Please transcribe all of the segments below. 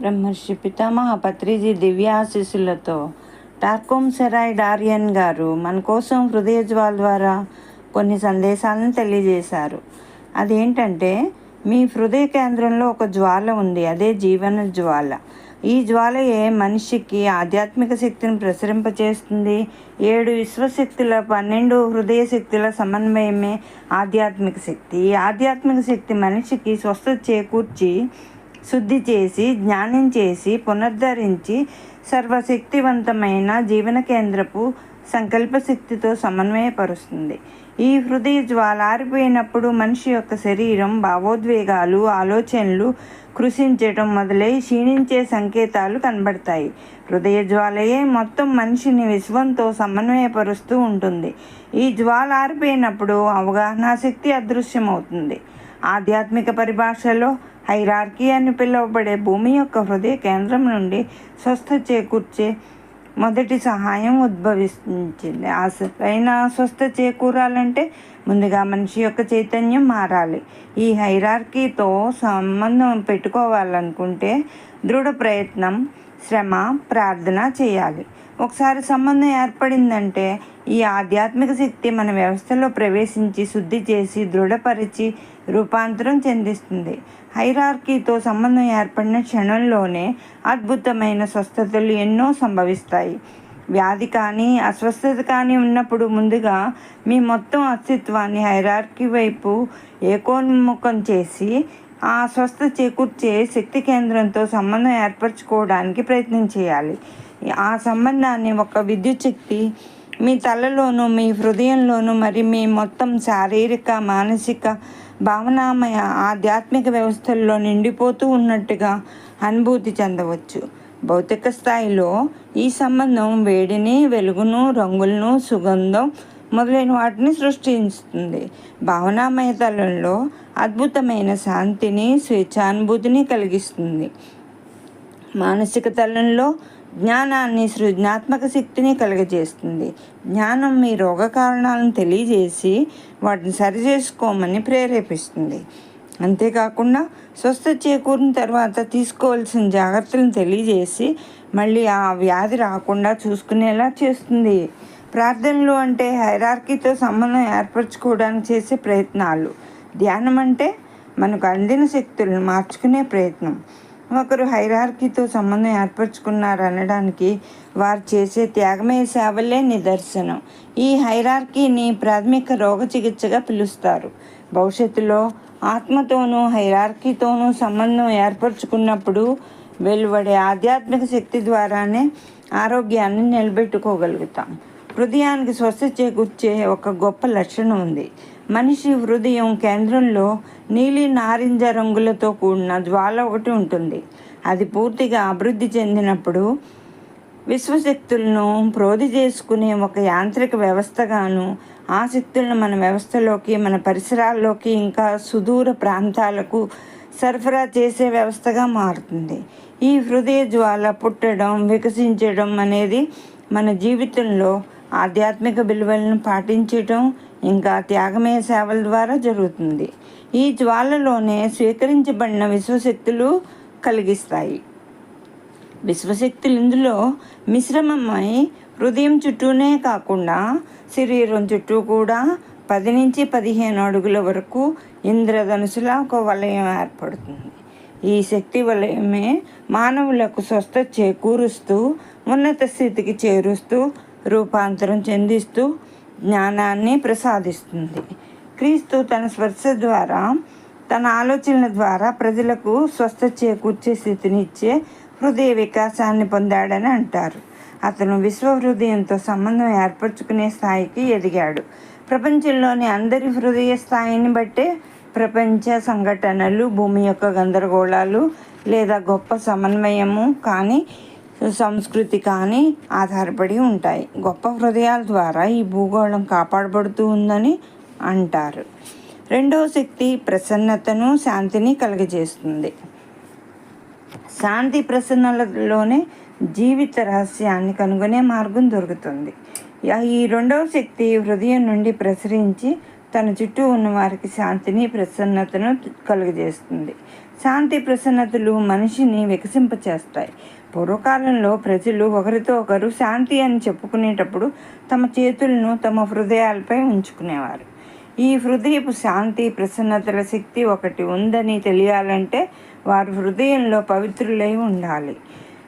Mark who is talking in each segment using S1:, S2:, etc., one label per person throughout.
S1: బ్రహ్మర్షి పితామహ పత్రిజీ దివ్యాశీస్సులతో టార్కోమ్ సెరాయ్ డారియన్ గారు మన కోసం హృదయ జ్వాల ద్వారా కొన్ని సందేశాలను తెలియజేశారు. అదేంటంటే మీ హృదయ కేంద్రంలో ఒక జ్వాల ఉంది అదే జీవన జ్వాల. ఈ జ్వాలయే మనిషికి ఆధ్యాత్మిక శక్తిని ప్రసరింపచేస్తుంది? ఏడు విశ్వశక్తుల పన్నెండు హృదయ శక్తుల సమన్వయమే ఆధ్యాత్మిక శక్తి. ఈ ఆధ్యాత్మిక శక్తి మనిషికి స్వస్థత చేకూర్చి శుద్ధి చేసి జ్ఞానం చేసి పునరుద్ధరించి సర్వశక్తివంతమైన జీవన కేంద్రపు సంకల్ప శక్తితో సమన్వయపరుస్తుంది. ఈ హృదయ జ్వాలారిపోయినప్పుడు మనిషి యొక్క శరీరం భావోద్వేగాలు ఆలోచనలు కృషించటం మొదలై క్షీణించే సంకేతాలు కనబడతాయి. హృదయ జ్వాలయే మొత్తం మనిషిని విశ్వంతో సమన్వయపరుస్తూ ఉంటుంది. ఈ జ్వాల ఆరిపోయినప్పుడు అవగాహన శక్తి అదృశ్యమవుతుంది. ఆధ్యాత్మిక పరిభాషలో హైరార్కీ అని పిలువబడే భూమి యొక్క హృదయ కేంద్రం నుండి స్వస్థ చేకూర్చే మొదటి సహాయం ఉద్భవించింది. ఆ స్వస్థ చేకూరాలంటే ముందుగా మనిషి యొక్క చైతన్యం మారాలి. ఈ హైరార్కీతో సంబంధం పెట్టుకోవాలనుకుంటే దృఢ ప్రయత్నం శ్రమ ప్రార్థన చేయాలి. ఒకసారి సంబంధం ఏర్పడిందంటే ఈ ఆధ్యాత్మిక శక్తి మన వ్యవస్థలో ప్రవేశించి శుద్ధి చేసి దృఢపరిచి రూపాంతరం చెందిస్తుంది. హైరార్కీతో సంబంధం ఏర్పడిన క్షణంలోనే అద్భుతమైన స్వస్థతలు ఎన్నో సంభవిస్తాయి. వ్యాధి కానీ అస్వస్థత కానీ ఉన్నప్పుడు ముందుగా మీ మొత్తం అస్తిత్వాన్ని హైరార్కీ వైపు ఏకోన్ముఖం చేసి ఆ స్వస్థ చేకూర్చే శక్తి కేంద్రంతో సంబంధం ఏర్పరచుకోవడానికి ప్రయత్నం చేయాలి. ఆ సంబంధాన్ని ఒక విద్యుత్ శక్తి మీ తలలోను మీ హృదయంలోను మరి మీ మొత్తం శారీరక మానసిక భావనామయ ఆధ్యాత్మిక వ్యవస్థల్లో నిండిపోతూ ఉన్నట్టుగా అనుభూతి చెందవచ్చు. భౌతిక స్థాయిలో ఈ సంబంధం వేడిని వెలుగును రంగులను సుగంధం మొదలైన వాటిని సృష్టిస్తుంది భావనామయ తలంలో అద్భుతమైన శాంతిని స్వేచ్ఛానుభూతిని కలిగిస్తుంది. మానసిక తలంలో జ్ఞానాన్ని సృజనాత్మక శక్తిని కలుగజేస్తుంది. జ్ఞానం మీ రోగ కారణాలను తెలియజేసి వాటిని సరిచేసుకోమని ప్రేరేపిస్తుంది. అంతేకాకుండా స్వస్థ చేకూరిన తర్వాత తీసుకోవాల్సిన జాగ్రత్తలను తెలియజేసి మళ్ళీ ఆ వ్యాధి రాకుండా చూసుకునేలా చేస్తుంది. ప్రార్థనలు అంటే హైరార్కీతో సంబంధం ఏర్పరచుకోవడానికి చేసే ప్రయత్నాలు. ధ్యానం అంటే మనకు అందిన శక్తులను మార్చుకునే ప్రయత్నం. ఒకరు హైరార్కీతో సంబంధం ఏర్పరచుకున్నారు అనడానికి వారు చేసే త్యాగమయ సేవలే నిదర్శనం. ఈ హైరార్కీని ప్రాథమిక రోగ చికిత్సగా పిలుస్తారు. భవిష్యత్తులో ఆత్మతోనూ హైరార్కీతోనూ సంబంధం ఏర్పరచుకున్నప్పుడు వెలువడే ఆధ్యాత్మిక శక్తి ద్వారానే ఆరోగ్యాన్ని నిలబెట్టుకోగలుగుతాం. హృదయానికి స్వస్థ చేకూర్చే ఒక గొప్ప లక్షణం ఉంది. మనిషి హృదయం కేంద్రంలో నీలి నారింజ రంగులతో కూడిన జ్వాల ఒకటి ఉంటుంది. అది పూర్తిగా అభివృద్ధి చెందినప్పుడు విశ్వశక్తులను ప్రోధి చేసుకునే ఒక యాంత్రిక వ్యవస్థగాను ఆ శక్తులను మన వ్యవస్థలోకి మన పరిసరాల్లోకి ఇంకా సుదూర ప్రాంతాలకు సరఫరా చేసే వ్యవస్థగా మారుతుంది. ఈ హృదయ జ్వాల పుట్టడం వికసించడం అనేది మన జీవితంలో ఆధ్యాత్మిక విలువలను పాటించటం ఇంకా త్యాగమయ సేవల ద్వారా జరుగుతుంది. ఈ జ్వాలలోనే స్వీకరించబడిన విశ్వశక్తులు కలిగిస్తాయి. విశ్వశక్తులు ఇందులో మిశ్రమమై హృదయం చుట్టూనే కాకుండా శరీరం చుట్టూ కూడా పది నుంచి పదిహేను అడుగుల వరకు ఇంద్రధనుసులా ఒక వలయం ఏర్పడుతుంది. ఈ శక్తి వలయమే మానవులకు స్వస్థ చేకూరుస్తూ ఉన్నత స్థితికి చేరుస్తూ రూపాంతరం చెందిస్తూ జ్ఞానాన్ని ప్రసాదిస్తుంది. క్రీస్తు తన స్పర్శ ద్వారా తన ఆలోచనల ద్వారా ప్రజలకు స్వస్థ చేకూర్చే స్థితినిచ్చే హృదయ వికాసాన్ని పొందాడని అంటారు. అతను విశ్వ హృదయంతో సంబంధం ఏర్పరచుకునే స్థాయికి ఎదిగాడు. ప్రపంచంలోని అందరి హృదయ స్థాయిని బట్టే ప్రపంచ సంఘటనలు భూమి యొక్క గందరగోళాలు లేదా గొప్ప సమన్వయము కానీ సంస్కృతి కానీ ఆధారపడి ఉంటాయి. గొప్ప హృదయాల ద్వారా ఈ భూగోళం కాపాడబడుతూ ఉందని అంటారు. రెండవ శక్తి ప్రసన్నతను శాంతిని కలుగజేస్తుంది. శాంతి ప్రసన్నలలోనే జీవిత రహస్యాన్ని కనుగొనే మార్గం దొరుకుతుంది. ఈ రెండవ శక్తి హృదయం నుండి ప్రసరించి తన చుట్టూ ఉన్న వారికి శాంతిని ప్రసన్నతను కలుగజేస్తుంది. శాంతి ప్రసన్నతలు మనిషిని వికసింపచేస్తాయి. పూర్వకాలంలో ప్రజలు ఒకరితో ఒకరు శాంతి అని చెప్పుకునేటప్పుడు తమ చేతులను తమ హృదయాలపై ఉంచుకునేవారు. ఈ హృదయపు శాంతి ప్రసన్నతల శక్తి ఒకటి ఉందని తెలియాలంటే వారు హృదయంలో పవిత్రులై ఉండాలి.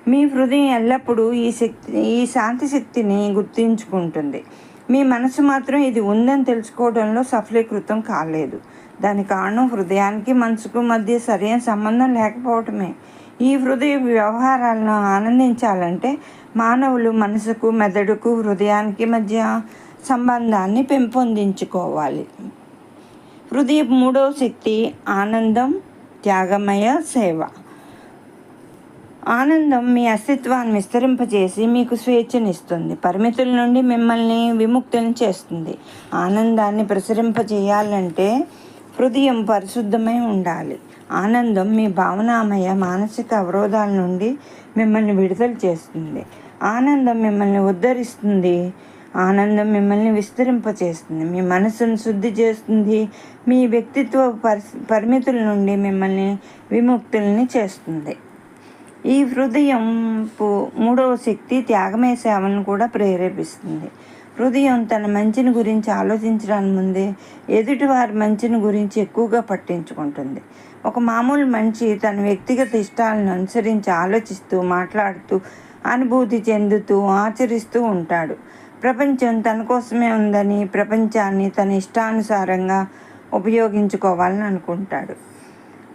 S1: మీ హృదయం ఎల్లప్పుడూ ఈ శక్తి ఈ శాంతి శక్తిని గుర్తించుకుంటుంది. మీ మనసు మాత్రం ఇది ఉందని తెలుసుకోవడంలో సఫలీకృతం కాలేదు. దాని కారణం హృదయానికి మనసుకు మధ్య సరైన సంబంధం లేకపోవటమే. ఈ హృదయ వ్యవహారాలను ఆనందించాలంటే మానవులు మనసుకు మెదడుకు హృదయానికి మధ్య సంబంధాన్ని పెంపొందించుకోవాలి. హృదయ మూడవ శక్తి ఆనందం త్యాగమయ సేవ. ఆనందం మీ అస్తిత్వాన్ని విస్తరింపజేసి మీకు స్వేచ్ఛనిస్తుంది. పరిమితుల నుండి మిమ్మల్ని విముక్తిని చేస్తుంది. ఆనందాన్ని ప్రసరింపజేయాలంటే హృదయం పరిశుద్ధమై ఉండాలి. ఆనందం మీ భావనామయ మానసిక అవరోధాల నుండి మిమ్మల్ని విడుదల చేస్తుంది. ఆనందం మిమ్మల్ని ఉద్ధరిస్తుంది. ఆనందం మిమ్మల్ని విస్తరింపచేస్తుంది. మీ మనసును శుద్ధి చేస్తుంది. మీ వ్యక్తిత్వ పరిమితుల నుండి మిమ్మల్ని విముక్తుల్ని చేస్తుంది. ఈ హృదయం మూడవ శక్తి త్యాగమే సేవలను కూడా ప్రేరేపిస్తుంది. హృదయం తన మంచిని గురించి ఆలోచించడానికి ముందే ఎదుటివారి మంచిని గురించి ఎక్కువగా పట్టించుకుంటుంది. ఒక మామూలు మనిషి తన వ్యక్తిగత ఇష్టాలను అనుసరించి ఆలోచిస్తూ మాట్లాడుతూ అనుభూతి చెందుతూ ఆచరిస్తూ ఉంటాడు. ప్రపంచం తన కోసమే ఉందని ప్రపంచాన్ని తన ఇష్టానుసారంగా ఉపయోగించుకోవాలని అనుకుంటాడు.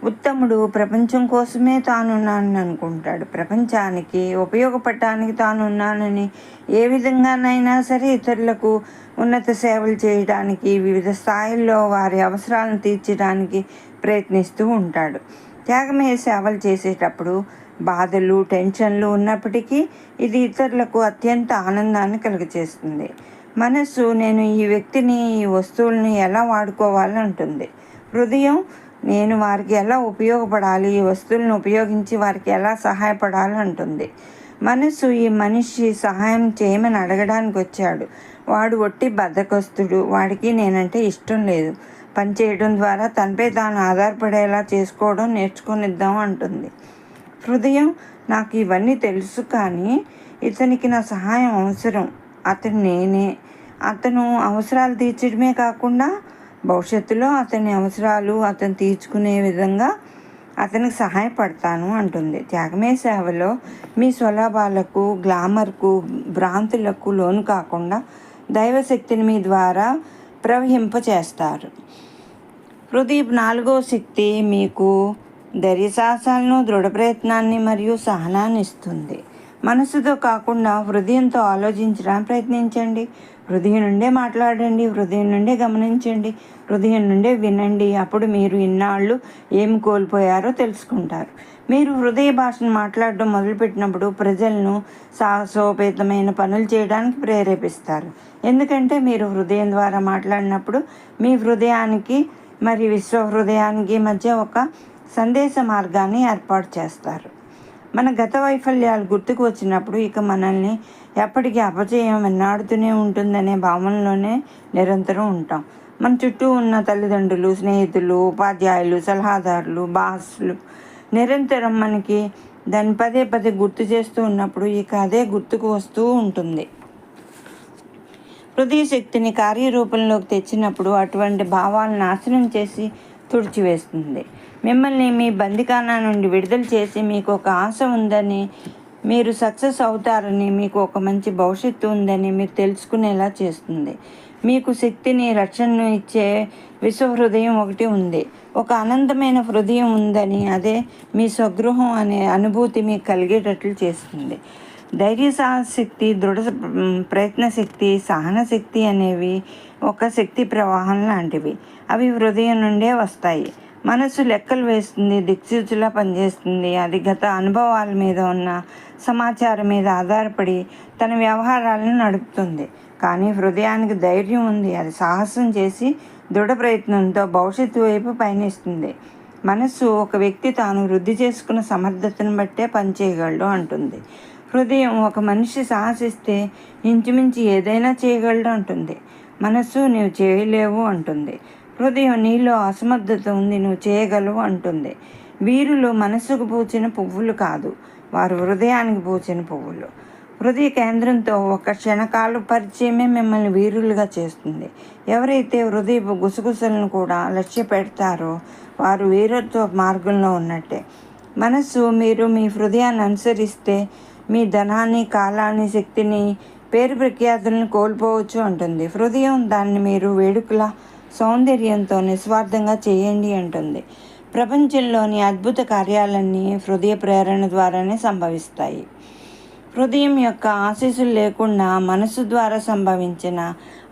S1: ఉత్తముడు ప్రపంచం కోసమే తానున్నానని అనుకుంటాడు. ప్రపంచానికి ఉపయోగపడటానికి తానున్నానని ఏ విధంగానైనా సరే ఇతరులకు ఉన్నత సేవలు చేయడానికి వివిధ స్థాయిల్లో వారి అవసరాలను తీర్చడానికి ప్రయత్నిస్తూ ఉంటాడు. త్యాగమే సేవలు చేసేటప్పుడు బాధలు టెన్షన్లు ఉన్నప్పటికీ ఇది ఇతరులకు అత్యంత ఆనందాన్ని కలుగచేస్తుంది. మనస్సు నేను ఈ వ్యక్తిని ఈ వస్తువులను ఎలా వాడుకోవాలంటుంది? హృదయం నేను వారికి ఎలా ఉపయోగపడాలి? ఈ వస్తువులను ఉపయోగించి వారికి ఎలా సహాయపడాలి? అంటుంది. మనస్సు ఈ మనిషి సహాయం చేయమని అడగడానికి వచ్చాడు. వాడు ఒట్టి బద్దకొస్తుడు. వాడికి నేనంటే ఇష్టం లేదు. పని చేయడం ద్వారా తనపై తాను ఆధారపడేలా చేసుకోవడం నేర్చుకునిద్దాం అంటుంది. హృదయం నాకు ఇవన్నీ తెలుసు కానీ ఇతనికి నా సహాయం అవసరం. అతను నేనే. అతను అవసరాలు తీర్చడమే కాకుండా భవిష్యత్తులో అతని అవసరాలు అతను తీర్చుకునే విధంగా అతనికి సహాయపడతాను అంటుంది. త్యాగమే సేవలో మీ స్వలాభాలకు గ్లామర్కు భ్రాంతులకు లోను కాకుండా దైవశక్తిని మీ ద్వారా ప్రవహింపచేస్తారు. హృదీప్ నాలుగో శక్తి మీకు ధైర్యసాహసాలను దృఢ ప్రయత్నాన్ని మరియు సహనాన్ని ఇస్తుంది. మనసుతో కాకుండా హృదయంతో ఆలోచించడానికి ప్రయత్నించండి. హృదయం నుండే మాట్లాడండి హృదయం నుండే గమనించండి హృదయం నుండే వినండి. అప్పుడు మీరు ఇన్నాళ్ళు ఏమి కోల్పోయారో తెలుసుకుంటారు. మీరు హృదయ భాషను మాట్లాడడం మొదలుపెట్టినప్పుడు ప్రజలను సాహసోపేతమైన పనులు చేయడానికి ప్రేరేపిస్తారు. ఎందుకంటే మీరు హృదయం ద్వారా మాట్లాడినప్పుడు మీ హృదయానికి మరి విశ్వ హృదయానికి మధ్య ఒక సందేశ మార్గాన్ని ఏర్పాటు చేస్తారు. మన గత వైఫల్యాలు గుర్తుకు వచ్చినప్పుడు ఇక మనల్ని ఎప్పటికీ అపజయం వెన్నాడుతూనే ఉంటుందనే భావనలోనే నిరంతరం ఉంటాం. మన చుట్టూ ఉన్న తల్లిదండ్రులు స్నేహితులు ఉపాధ్యాయులు సలహాదారులు బాసులు నిరంతరం మనకి దాన్ని పదే పదే గుర్తు చేస్తూ ఉన్నప్పుడు ఇక అదే గుర్తుకు వస్తూ ఉంటుంది. హృదయ శక్తిని కార్యరూపంలోకి తెచ్చినప్పుడు అటువంటి భావాలను నాశనం చేసి తుడిచివేస్తుంది. మిమ్మల్ని మీ బందికానా నుండి విడుదల చేసి మీకు ఒక ఆశ ఉందని మీరు సక్సెస్ అవుతారని మీకు ఒక మంచి భవిష్యత్తు ఉందని మీరు తెలుసుకునేలా చేస్తుంది. మీకు శక్తిని రక్షణను ఇచ్చే విశ్వ హృదయం ఒకటి ఉంది. ఒక అనంతమైన హృదయం ఉందని అదే మీ స్వగృహం అనే అనుభూతి మీకు కలిగేటట్లు చేస్తుంది. ధైర్య సాహశక్తి దృఢ ప్రయత్నశక్తి సహనశక్తి సహన శక్తి అనేవి ఒక శక్తి ప్రవాహం లాంటివి. అవి హృదయం నుండే వస్తాయి. మనసు లెక్కలు వేస్తుంది దిక్సూచిలా పనిచేస్తుంది. అది గత అనుభవాల మీద ఉన్న సమాచారం మీద ఆధారపడి తన వ్యవహారాలను నడుపుతుంది. కానీ హృదయానికి ధైర్యం ఉంది. అది సాహసం చేసి దృఢ ప్రయత్నంతో భవిష్యత్తు వైపు పయనిస్తుంది. మనస్సు ఒక వ్యక్తి తాను వృద్ధి చేసుకున్న సమర్థతను బట్టే పనిచేయగలడు అంటుంది. హృదయం ఒక మనిషి సాహసిస్తే ఇంచుమించి ఏదైనా చేయగలడు అంటుంది. మనస్సు నీవు చేయలేవు అంటుంది. హృదయం నీలో అసమర్థత ఉంది నువ్వు చేయగలవు అంటుంది. వీరులు మనసుకు పూచిన పువ్వులు కాదు వారు హృదయానికి పూచిన పువ్వులు. హృదయ కేంద్రంతో ఒక క్షణకాల పరిచయమే మిమ్మల్ని వీరులుగా చేస్తుంది. ఎవరైతే హృదయపు గుసగుసలను కూడా లక్ష్య పెడతారో వారు వీరత్వ మార్గంలో ఉన్నట్టే. మనస్సు మీరు మీ హృదయాన్ని అనుసరిస్తే మీ ధనాన్ని కాలాన్ని శక్తిని పేరు ప్రఖ్యాతులను కోల్పోవచ్చు అంటుంది. హృదయం దాన్ని మీరు వేడుకల సౌందర్యంతో నిస్వార్థంగా చేయండి అంటుంది. ప్రపంచంలోని అద్భుత కార్యాలన్నీ హృదయ ప్రేరణ ద్వారానే సంభవిస్తాయి. హృదయం యొక్క ఆశీస్సులు లేకుండా మనసు ద్వారా సంభవించిన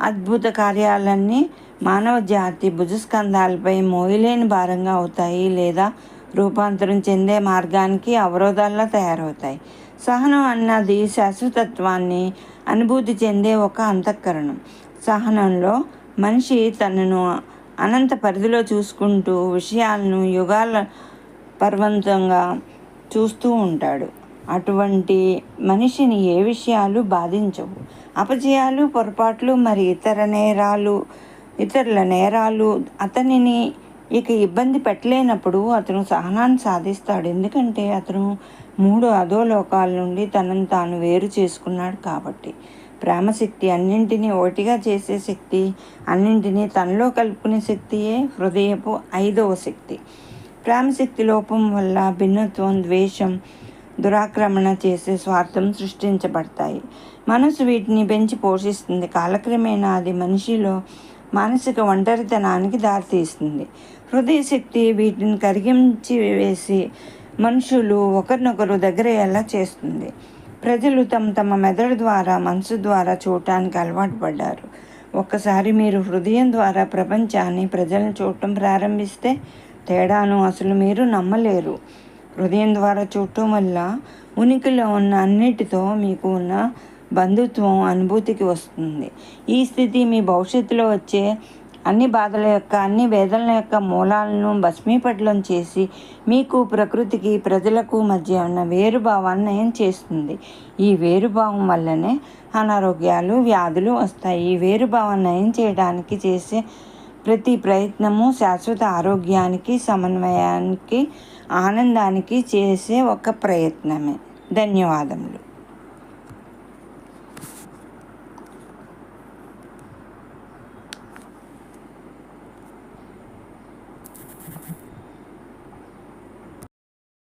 S1: అద్భుత కార్యాలన్నీ మానవ జాతి భుజస్కంధాలపై మోయలేని భారంగా అవుతాయి లేదా రూపాంతరం చెందే మార్గానికి అవరోధాల్లో తయారవుతాయి. సహనం అన్నది శాశ్వతత్వాన్ని అనుభూతి చెందే ఒక అంతఃకరణం. సహనంలో మనిషి తనను అనంత పరిధిలో చూసుకుంటూ విషయాలను యుగాల పర్వంతంగా చూస్తూ ఉంటాడు. అటువంటి మనిషిని ఏ విషయాలు బాధించవు. అపజయాలు పొరపాట్లు మరి ఇతర నేరాలు ఇతరుల నేరాలు అతనిని ఇక ఇబ్బంది పెట్టలేనప్పుడు అతను సహనాన్ని సాధిస్తాడు. ఎందుకంటే అతను మూడు అధోలోకాల నుండి తనను తాను వేరు చేసుకున్నాడు కాబట్టి. ప్రేమశక్తి అన్నింటినీ ఒకటిగా చేసే శక్తి అన్నింటినీ తనలో కలుపుకునే శక్తియే హృదయపు ఐదవ శక్తి. ప్రేమశక్తి లోపం వల్ల భిన్నత్వం ద్వేషం దురాక్రమణ చేసే స్వార్థం సృష్టించబడతాయి. మనసు వీటిని పెంచి పోషిస్తుంది. కాలక్రమేణా అది మనిషిలో మానసిక ఒంటరితనానికి దారితీస్తుంది. హృదయ శక్తి వీటిని కరిగించి వేసి మనుషులు ఒకరినొకరు దగ్గరయ్యేలా చేస్తుంది. ప్రజలు తమ తమ మెదడు ద్వారా మనసు ద్వారా చూడటానికి అలవాటు పడ్డారు. ఒక్కసారి మీరు హృదయం ద్వారా ప్రపంచాన్ని ప్రజలను చూడటం ప్రారంభిస్తే తేడాను అసలు మీరు నమ్మలేరు. హృదయం ద్వారా చూడటం వల్ల ఉనికిలో ఉన్న అన్నిటితో మీకు ఉన్న బంధుత్వం అనుభూతికి వస్తుంది. ఈ స్థితి మీ భవిష్యత్తులో వచ్చే అన్ని బాధల యొక్క అన్ని వేదనల యొక్క మూలాలను భస్మీపట్లం చేసి మీకు ప్రకృతికి ప్రజలకు మధ్య ఉన్న వేరుభావాన్ని నయం చేస్తుంది. ఈ వేరుభావం వల్లనే అనారోగ్యాలు వ్యాధులు వస్తాయి. ఈ వేరుభావాన్ని నయం చేయడానికి చేసే ప్రతి ప్రయత్నము శాశ్వత ఆరోగ్యానికి సమన్వయానికి ఆనందానికి చేసే ఒక ప్రయత్నమే. ధన్యవాదములు.